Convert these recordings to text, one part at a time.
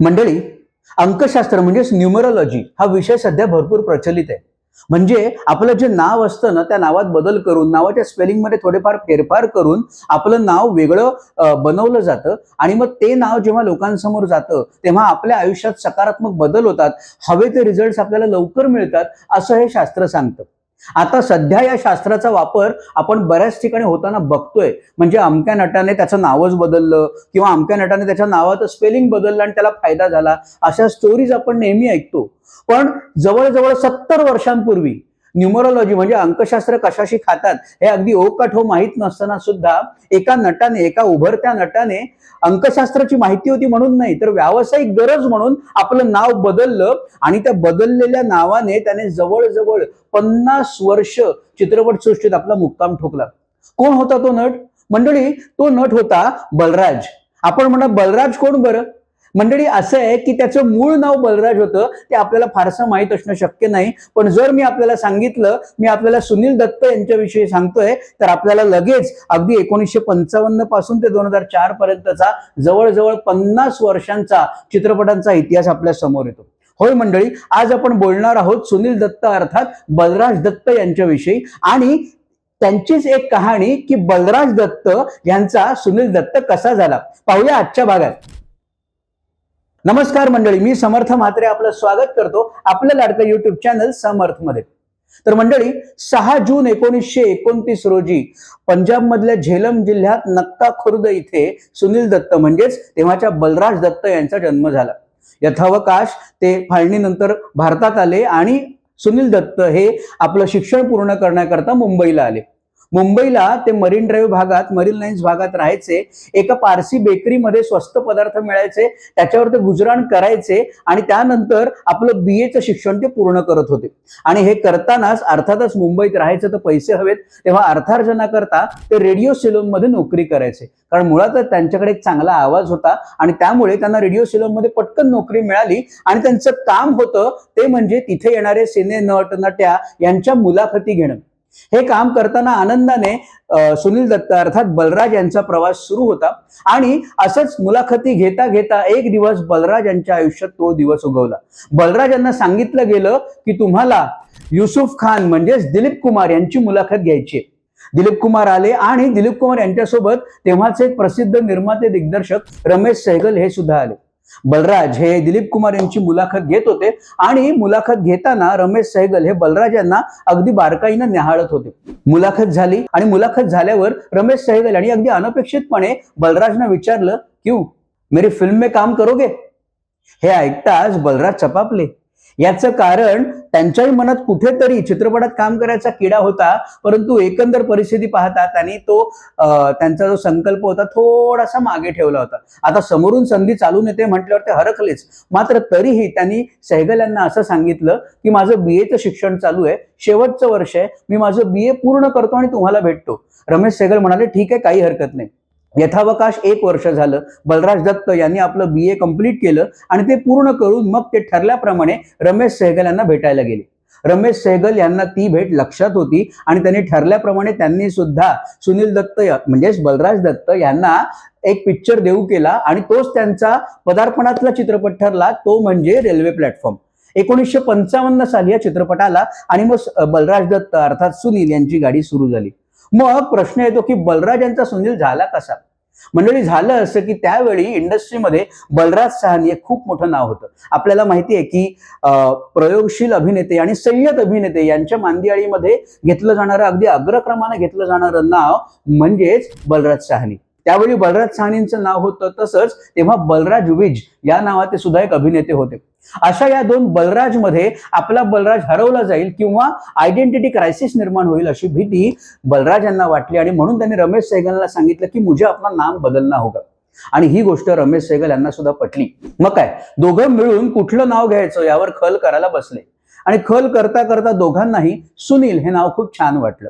मंडळी अंकशास्त्र म्हणजेच न्युमरोलॉजी. हा विषय सध्या भरपूर प्रचलित आहे. म्हणजे आपलं जे नाव असतं ना त्या नावात बदल करून नावाच्या स्पेलिंगमध्ये थोडेफार फेरफार करून आपलं नाव वेगळं बनवलं जातं. आणि मग ते नाव जेव्हा लोकांसमोर जातं तेव्हा आपल्या आयुष्यात सकारात्मक बदल होतात. हवे ते रिझल्ट आपल्याला लवकर मिळतात असं हे शास्त्र सांगतं. आता सध्या या शास्त्राचा वापर आपण बऱ्याच ठिकाणी होताना बघतोय. म्हणजे अमक्या नटाने त्याचं नावच बदललं किंवा अमक्या नटाने त्याच्या नावाचं स्पेलिंग बदललं आणि त्याला फायदा झाला. अशा स्टोरीज आपण नेहमी ऐकतो. पण जवळजवळ सत्तर वर्षांपूर्वी न्युमरोलॉजी म्हणजे अंकशास्त्र कशाशी खातात हे अगदी ओकाठो हो माहीत नसताना सुद्धा एका नटाने एका उभरत्या नटाने अंकशास्त्राची माहिती होती म्हणून नाही तर व्यावसायिक गरज म्हणून आपलं नाव बदललं आणि त्या बदललेल्या नावाने त्याने जवळजवळ पन्नास वर्ष चित्रपटसृष्टीत आपला मुक्काम ठोकला. कोण होता तो नट? मंडळी तो नट होता बलराज. आपण म्हणा बलराज कोण बरं? मंडळी असं आहे की त्याचं मूळ नाव बलराज होतं ते आपल्याला फारसं माहीत असणं शक्य नाही. पण जर मी आपल्याला सांगितलं मी आपल्याला सुनील दत्त यांच्याविषयी सांगतोय तर आपल्याला लगेच अगदी एकोणीसशे पंचावन्नपासून ते दोन हजार चार पर्यंतचा जवळजवळ पन्नास वर्षांचा चित्रपटांचा इतिहास आपल्यासमोर येतो. होय मंडळी आज आपण बोलणार आहोत सुनील दत्त अर्थात बलराज दत्त यांच्याविषयी. आणि त्यांचीच एक कहाणी की बलराज दत्त यांचा सुनील दत्त कसा झाला. पाहूया आजच्या भागात. नमस्कार मंडळी मी समर्थ म्हात्रे आपलं स्वागत करतो आपलं लाडकं युट्यूब चॅनल समर्थमध्ये तर मंडळी सहा जून एकोणीसशे एकोणतीस रोजी पंजाब मधल्या झेलम जिल्ह्यात नक्का खुर्द इथे सुनील दत्त म्हणजेच तेव्हाच्या बलराज दत्त यांचा जन्म झाला. यथावकाश ते फाळणीनंतर भारतात आले आणि सुनील दत्त हे आपलं शिक्षण पूर्ण करण्याकरता मुंबईला आले. मुंबईला ते मरीन ड्राईव्ह भागात मरीन लाईन्स भागात राहायचे. एका पारसी बेकरीमध्ये स्वस्त पदार्थ मिळायचे त्याच्यावर ते गुजराण करायचे आणि त्यानंतर आपलं बी एचं शिक्षण ते पूर्ण करत होते. आणि हे करतानाच अर्थातच मुंबईत राहायचं तर पैसे हवेत तेव्हा अर्थार्जनाकरता ते रेडिओ सिलोनमध्ये नोकरी करायचे. कारण मुळातच त्यांच्याकडे एक चांगला आवाज होता आणि त्यामुळे त्यांना रेडिओ सिलोनमध्ये पटकन नोकरी मिळाली आणि त्यांचं काम होतं ते म्हणजे तिथे येणारे सिने नट नट्या यांच्या मुलाखती घेणं. हे काम करताना आनंदाने सुनील दत्ता अर्थात बलराज यांचा प्रवास सुरू होता. आणि असंच मुलाखती घेता घेता एक दिवस बलराज यांच्या आयुष्यात तो दिवस उगवला. बलराज यांना सांगितलं गेलं की तुम्हाला युसुफ खान म्हणजेच दिलीप कुमार यांची मुलाखत घ्यायची आहे. दिलीप कुमार आले आणि दिलीप कुमार यांच्यासोबत तेव्हाचे एक प्रसिद्ध निर्माते दिग्दर्शक रमेश सहगल हे सुद्धा आले. बलराज हे दिलीप कुमार यांची मुलाखत घेत होते आणि मुलाखत घेताना रमेश सहगल हे बलराज यांना अगदी बारकाईनं निहाळत होते. मुलाखत झाली आणि मुलाखत झाल्यावर रमेश सहगल यांनी अगदी अनपेक्षितपणे बलराजना विचारलं क्यू मेरी फिल्म में काम करोगे? हे ऐकताच बलराज चपापले. याचं कारण त्यांच्याही मनात कुठेतरी चित्रपटात काम करायचा किडा होता परंतु एकंदर परिस्थिती पाहता त्यांनी तो त्यांचा जो संकल्प होता थोडासा मागे ठेवला होता. आता समोरून संधी चालून येते म्हटल्यावर ते हरखलेच मात्र तरीही त्यांनी सहगल यांना असं सांगितलं की माझं बी एचं शिक्षण चालू आहे शेवटचं वर्ष आहे मी माझं बी ए पूर्ण करतो आणि तुम्हाला भेटतो. रमेश सहगल म्हणाले ठीक आहे काही हरकत नाही. यथावकाश एक वर्ष झालं. बलराज दत्त यांनी आपलं बी ए कंप्लीट केलं आणि ते पूर्ण करून मग ते ठरल्याप्रमाणे रमेश सहगल यांना भेटायला गेले. रमेश सहगल यांना ती भेट लक्षात होती आणि त्यांनी ठरल्याप्रमाणे त्यांनी सुद्धा सुनील दत्त या- म्हणजेच बलराज दत्त यांना एक पिक्चर देऊ केला आणि तोच त्यांचा पदार्पणातला चित्रपट ठरला तो म्हणजे रेल्वे प्लॅटफॉर्म. एकोणीसशे पंचावन्न साली या चित्रपटाला आणि मग बलराज दत्त अर्थात सुनील यांची गाडी सुरू झाली. मग प्रश्न येतो की बलराज यांचा सुनील झाला कसा? मंडळी झालं असं की त्यावेळी इंडस्ट्रीमध्ये बलराज सहानी हे खूप मोठं नाव होतं. आपल्याला माहिती आहे की प्रयोगशील अभिनेते आणि सय्यद अभिनेते यांच्या मांदियाळीमध्ये घेतलं जाणारं अगदी अग्रक्रमाने घेतलं जाणारं नाव म्हणजेच बलराज सहानी. त्यावेळी बलराज साहनींचं नाव होतं तसंच तेव्हा बलराज विज या नावाचे सुद्धा एक अभिनेते होते. अशा या दोन बलराजमध्ये आपला बलराज हरवला जाईल किंवा आयडेंटिटी क्रायसिस निर्माण होईल अशी भीती बलराज यांना वाटली आणि म्हणून त्यांनी रमेश सहगलला सांगितलं की मुझे आपला नाम बदलना होगा. आणि ही गोष्ट रमेश सहगल यांना सुद्धा पटली. मग काय? दोघं मिळून कुठलं नाव घ्यायचं? यावर खल करायला बसले. आणि खल करता करता दोघांनाही सुनील हे नाव खूप छान वाटलं.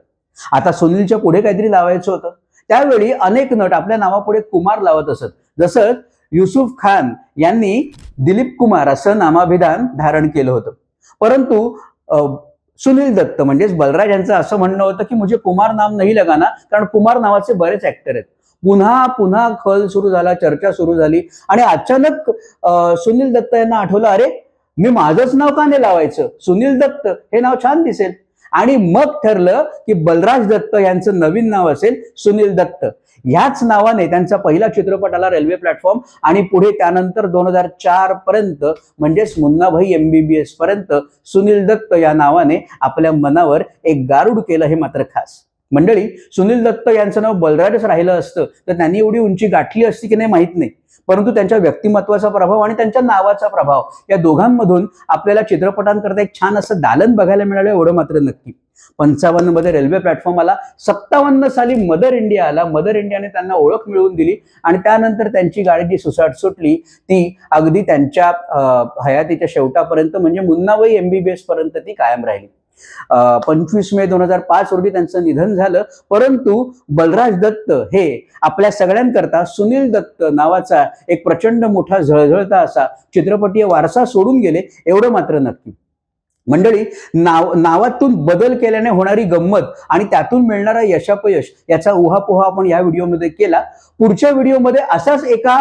आता सुनीलच्या पुढे काहीतरी लावायचं होतं. त्यावेळी अनेक नट आपल्या नावापुढे कुमार लावत असत. जसं युसुफ खान यांनी दिलीप कुमार असं नामाभिधान धारण केलं होतं. परंतु सुनील दत्त म्हणजेच बलराज यांचं असं म्हणणं होतं की मुझे कुमार नाम नाही लगाना कारण कुमार नावाचे बरेच ऍक्टर आहेत. पुन्हा पुन्हा खल सुरू झाला चर्चा सुरू झाली आणि अचानक सुनील दत्त यांना आठवलं अरे मी माझंच नाव का नाही लावायचं? सुनील दत्त हे नाव छान दिसेल. आणि मग ठरलं की बलराज दत्त यांचं नवीन नाव असेल सुनील दत्त. ह्याच नावाने त्यांचा पहिला चित्रपट आला रेल्वे प्लॅटफॉर्म आणि पुढे त्यानंतर दोन हजार चार पर्यंत म्हणजेच मुन्नाभाई एमबीबीएस पर्यंत सुनील दत्त या नावाने आपल्या मनावर एक गारुड केलं हे मात्र खास. मंडळी सुनील दत्त यांचं नाव बलराजच राहिलं असतं तर त्यांनी एवढी उंची गाठली असती की नाही माहीत नाही. परंतु त्यांच्या व्यक्तिमत्वाचा प्रभाव आणि त्यांच्या नावाचा प्रभाव या दोघांमधून आपल्याला चित्रपटांकरता एक छान असं दालन बघायला मिळालं एवढं मात्र नक्की. पंचावन्नमध्ये रेल्वे प्लॅटफॉर्म आला सत्तावन्न साली मदर इंडिया आला. मदर इंडियाने त्यांना ओळख मिळवून दिली आणि त्यानंतर त्यांची गाडी जी सुसाट सुटली ती अगदी त्यांच्या हयातीच्या शेवटापर्यंत म्हणजे मुन्नाबाई एमबीबीएस पर्यंत ती कायम राहिली. पंचवीस मे दोन हजार पाच रोजी त्यांचं निधन झालं. परंतु बलराज दत्त हे आपल्या सगळ्यांकरता सुनील दत्त नावाचा एक प्रचंड मोठा झळझळता असा चित्रपटीय वारसा सोडून गेले एवढं मात्र नक्की. मंडळी नाव नावातून बदल केल्याने होणारी गंमत आणि त्यातून मिळणारा यशापयश याचा उहापोहा आपण या व्हिडिओमध्ये केला. पुढच्या व्हिडिओमध्ये असाच एका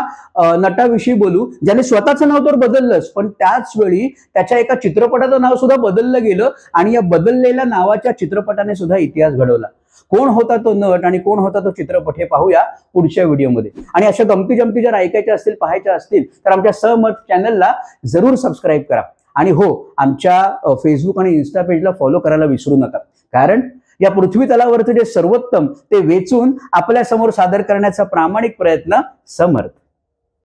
नटाविषयी बोलू ज्याने स्वतःचं नाव तर बदललंच पण त्याच वेळी त्याच्या एका चित्रपटाचं नाव सुद्धा बदललं गेलं आणि या बदललेल्या नावाच्या चित्रपटाने सुद्धा इतिहास घडवला. कोण होता तो नट आणि कोण होता तो चित्रपट हे पाहूया पुढच्या व्हिडिओमध्ये. आणि अशा गमती जमती जर ऐकायच्या असतील पाहायच्या असतील तर आमच्या सहमत चॅनलला जरूर सबस्क्राईब करा. आणि हो आमच्या फेसबुक आणि इन्स्टा पेजला फॉलो करायला विसरू नका. कारण या पृथ्वी तलावरचं जे सर्वोत्तम ते वेचून आपल्यासमोर सादर करण्याचा प्रामाणिक प्रयत्न समर्थ.